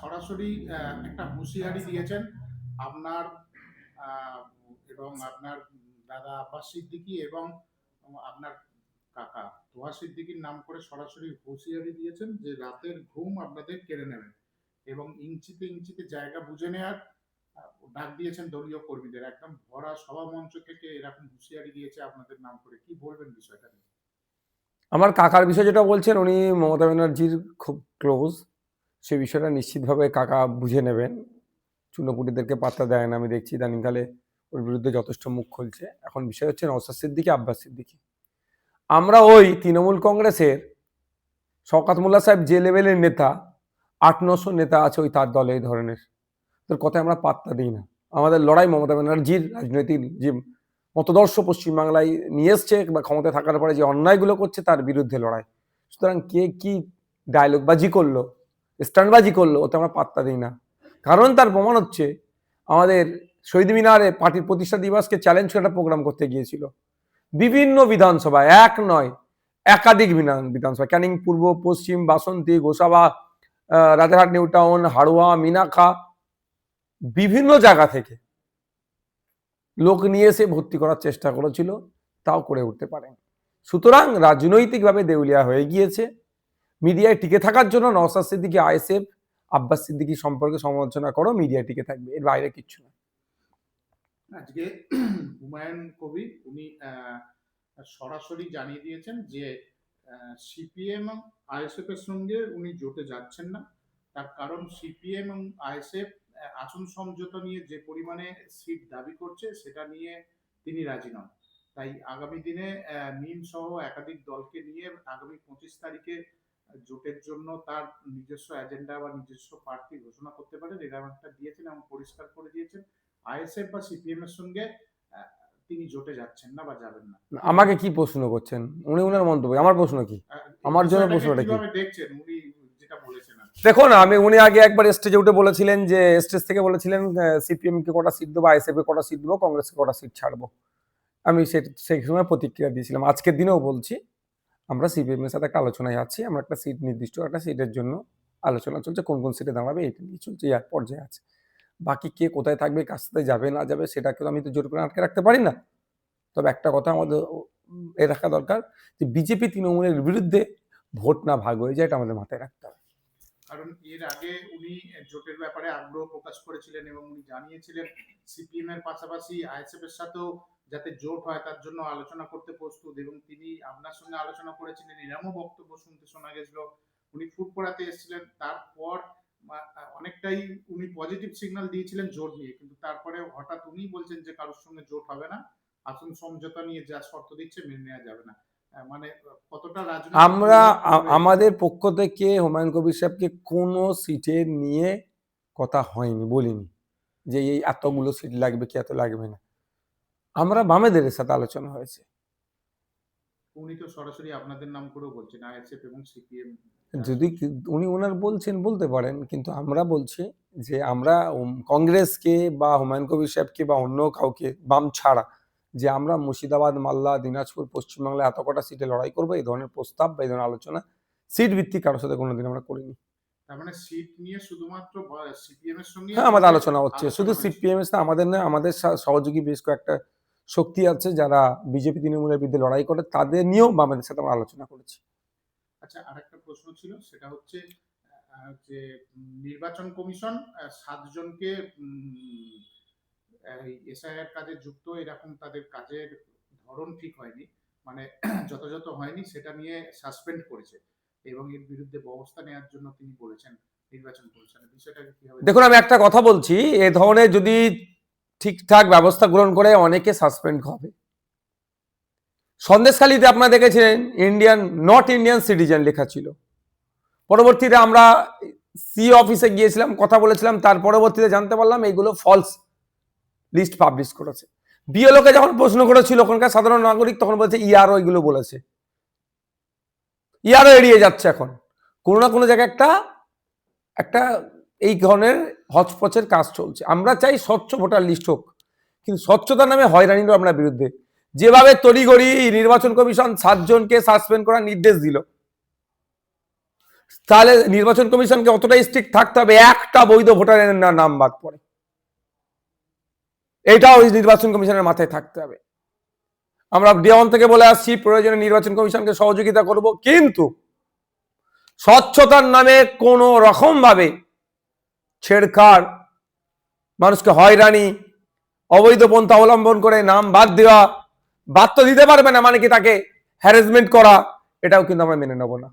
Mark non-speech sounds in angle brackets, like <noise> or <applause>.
সরাসরি একটা হুঁশিয়ারি দিয়েছেন। আপনার এবং আপনার দাদা আব্বাস সিদ্দিকী এবং আপনার কাকা তোহা সিদ্দিকীর নাম করে সরাসরি হুঁশিয়ারি দিয়েছেন যে রাতের ঘুম আপনাদের কেড়ে নেবেন এবং ইঞ্চিতে ইঞ্চিতে জায়গা বুঝে নেওয়ার ডাক দিয়েছেন দলীয় কর্মীদের। একদম ভরা সভা মঞ্চ থেকে এরকম হুঁশিয়ারি দিয়েছে আপনাদের নাম করে। কি বলবেন বিষয়টা নিয়ে? আমার কাকার বিষয় যেটা বলছেন, উনি মমতা ব্যানার্জির খুব ক্লোজ সে বিষয়টা নিশ্চিতভাবে কাকা বুঝে নেবেন। চুনোপুটিদেরকে পাত্তা দেয় না, আমি দেখছি ইদানিংকালে ওর বিরুদ্ধে যথেষ্ট মুখ খুলছে। এখন বিষয় হচ্ছে নওসাদ সিদ্দিকি, আব্বাস সিদ্দিকি। আমরা ওই তৃণমূল কংগ্রেসের শওকাত মোল্লা সাহেব যে লেভেলের নেতা আট নশো নেতা আছে ওই তার দলে এই ধরনের। তোর কথায় আমরা পাত্তা দিই না। আমাদের লড়াই মমতা ব্যানার্জির রাজনৈতিক যে মতদর্শ পশ্চিমবাংলায় নিয়ে এসছে বা ক্ষমতায় থাকার পরে যে অন্যায়গুলো করছে তার বিরুদ্ধে লড়াই। সুতরাং কে কি ডায়লগবাজি করল স্ট্যান্ডবাজি করল ওতে আমরা পাত্তা দিই না। কারণ তার প্রমাণ হচ্ছে, আমাদের শহীদ মিনারে পার্টির প্রতিষ্ঠা দিবসকে চ্যালেঞ্জ করে একটা প্রোগ্রাম করতে গিয়েছিল। বিভিন্ন বিধানসভায়, এক নয়, একাধিক বিধান বিধানসভা ক্যানিং পূর্ব, পশ্চিম, বাসন্তী, গোসাবা রাজারহাট নিউ টাউন হাড়োয়া মিনাখা বিভিন্ন জায়গা থেকে লোক নিয়ে এসে ভর্তি করার চেষ্টা করেছিল, তাও করে উঠতে পারেন। সুতরাং রাজনৈতিকভাবে দেউলিয়া হয়ে গিয়েছে। মিডিয়ায় টিকে থাকার জন্য নওসাদ সিদ্দিকী, আইএসএফ, আব্বাস সিদ্দিকী সম্পর্কে সমালোচনা করো, মিডিয়ায় টিকে থাকবে, এর বাইরে কিচ্ছু না। আজকে হুমায়ুন কবির, উনি সরাসরি জানিয়ে দিয়েছেন যে সিপিএম আইএসএফ এর সঙ্গে উনি জোটে যাচ্ছেন না। তার কারণ সিপিএম এবং আইএসএফ আসন সমঝোতা নিয়ে যে পরিমাণে সিট দাবি করছে, সেটা নিয়ে তিনি রাজি নন। তাই আগামী দিনে মিম সহ একাধিক দলকে নিয়ে আগামী পঁচিশ তারিখে জোটের জন্য তার নিজস্ব এজেন্ডা বা নিজস্ব প্রার্থী ঘোষণা করতে পারেন এরকম একটা দিয়েছেন এবং পরিষ্কার করে দিয়েছেন। আইএসএফ বা সিপিএম এর সঙ্গে তিনি জোটে যাচ্ছেন না বা যাবেন না। আমাকে কি প্রশ্ন করছেন? উনি উনার মন্তব্য আমার প্রশ্ন কি? আমার জন্য প্রশ্নটা কি? দেখছেন? উনি যেটা বলেছেন? দেখুন আমি উনি আগে একবার স্টেজে উঠে বলেছিলেন যে স্টেজ থেকে বলেছিলেন সিপিএম কে কটা সিট দেবো আইএসএফ কে কটা সিট দেবো কংগ্রেসকে কটা সিট ছাড়বো। আমি সে সেই সময় প্রতিক্রিয়া দিয়েছিলাম। আজকের দিনেও বলছি আমরা সিপিএম এর সাথে একটা আলোচনায় আছি, আমরা একটা সিট নির্দিষ্ট একটা সিটের জন্য আলোচনা চলছে, কোন কোন সিটে দাঁড়াবে এটা নিয়ে চলছে এক পর্যায়ে আছে। বাকি কে কোথায় থাকবে, কার সাথে যাবে, না যাবে, সেটাকে আমি তো জোর করে আটকে রাখতে পারি না। তবে একটা কথা আমাদের এ রাখা দরকার যে বিজেপি তৃণমূলের বিরুদ্ধে ভোট না ভাগ হয়ে যায়, এটা আমাদের মাথায় রাখতে হবে। কারণ এর আগে উনি জোটের ব্যাপারে আগ্রহ প্রকাশ করেছিলেন এবং উনি জানিয়েছিলেন সিপিএম এর পাশাপাশি আইএসএফ এর সাথেও যাতে জোট হয় তার জন্য আলোচনা করতে প্রস্তুত। এবং তিনি আপনার সঙ্গে আলোচনা করেছিলেন এরমও বক্তব্য শুনতে শোনা গেছিল। উনি ফুট পড়াতে এসেছিলেন তারপর অনেকটাই উনি পজিটিভ সিগন্যাল দিয়েছিলেন জোট নিয়ে। কিন্তু তারপরে হঠাৎ উনি বলছেন যে কারোর সঙ্গে জোট হবে না। আসন সমঝোতা নিয়ে যা শর্ত দিচ্ছে মেনে নেওয়া যাবে না। মানে কতটা রাজনৈতিক আমরা? আমাদের পক্ষ থেকে হুমায়ুন কবির সাহেবকে কোনো সিটে নিয়ে কথা হয়নি বলিনি যে এই এতগুলো সিট লাগবে কি এত লাগবে না? আমরা বামেদের সাথে আলোচনা হয়েছে। উনি তো সরাসরি আপনাদের নাম করেও বলছেন আইএসএফ এবং সিপিএম। যদি উনি ওনার বলছেন বলতে পারেন কিন্তু আমরা বলছি যে আমরা কংগ্রেসকে বা হুমায়ুন কবির সাহেবকে বা অন্য কাউকে বাম ছাড়া যে আমরা মুর্শিদাবাদ মাল্লা দিনাজপুর পশ্চিমবাংলায় এত কটা সিটে লড়াই করব এই ধরনের প্রস্তাব বা এই ধরনের আলোচনা সিট ভিত্তিক কারোর সাথে কোনোদিন আমরা করিনি। মানে হ্যাঁ আমাদের আলোচনা হচ্ছে শুধু সিপিএম আমাদের না আমাদের সহযোগী বেশ কয়েকটা শক্তি আছে যারা বিজেপি তৃণমূলের বিরুদ্ধে লড়াই করে তাদের নিয়েও আমাদের সাথে আমরা আলোচনা করেছি। আচ্ছা আরেকটা প্রশ্ন ছিল সেটা হচ্ছে যে নির্বাচন কমিশন সাতজনকে এসআইআর কাজে যুক্ত এরকম তাদের কাজের ধরন ঠিক হয়নি মানে <clears throat> যথাযথ হয়নি সেটা নিয়ে সাসপেন্ড করেছে। এবং এর বিরুদ্ধে ব্যবস্থা নেওয়ার জন্য তিনি বলেছেন নির্বাচন কমিশনের বিষয়টাকে কীভাবে দেখুন আমি একটা কথা বলছি এ ধরনের যদি ঠিকঠাক ব্যবস্থা গ্রহণ করে অনেকে সাসপেন্ড হবে। সন্দেশখালীতে আপনারা দেখেছিলেন ইন্ডিয়ান নট ইন্ডিয়ান সিটিজেন লেখা ছিল। পরবর্তীতে আমরা সি অফিসে গিয়েছিলাম, কথা বলেছিলাম, তার পরবর্তীতে জানতে পারলাম এইগুলো ফলস লিস্ট পাবলিশ করেছে। বিএলওকে যখন প্রশ্ন করেছিল ওখানকার সাধারণ নাগরিক, তখন বলছে ইআরও এগুলো বলেছে। ইআরও এড়িয়ে যাচ্ছে এখন। কোনো না কোনো জায়গায় একটা একটা এই ধরনের হচপচের কাজ চলছে। আমরা চাই স্বচ্ছ ভোটার লিস্ট হোক, কিন্তু স্বচ্ছতার নামে হয়রানিরও আমরা বিরুদ্ধে। যেভাবে তড়িগড়ি নির্বাচন কমিশন সাতজনকে সাসপেন্ড করার নির্দেশ দিল, তাহলে নির্বাচন কমিশনকে অতটাই স্ট্রিক্ট থাকতে হবে, একটা বৈধ ভোটারের নাম বাদ পড়ে। এটাও ওই নির্বাচন কমিশনের মাথায় থাকতে হবে। আমরা ডেওয়ান থেকে বলে আসছি, প্রয়োজনে নির্বাচন কমিশনকে সহযোগিতা করব, কিন্তু স্বচ্ছতার নামে কোনো রকম ভাবে ছেড়খাড় মানুষকে হয়রানি, অবৈধ পন্থা অবলম্বন করে নাম বাদ দেওয়া, বাদ তো দিতে পারবে না মানে কি তাকে হ্যারাসমেন্ট করা, এটাও কিন্তু আমরা মেনে নেব না।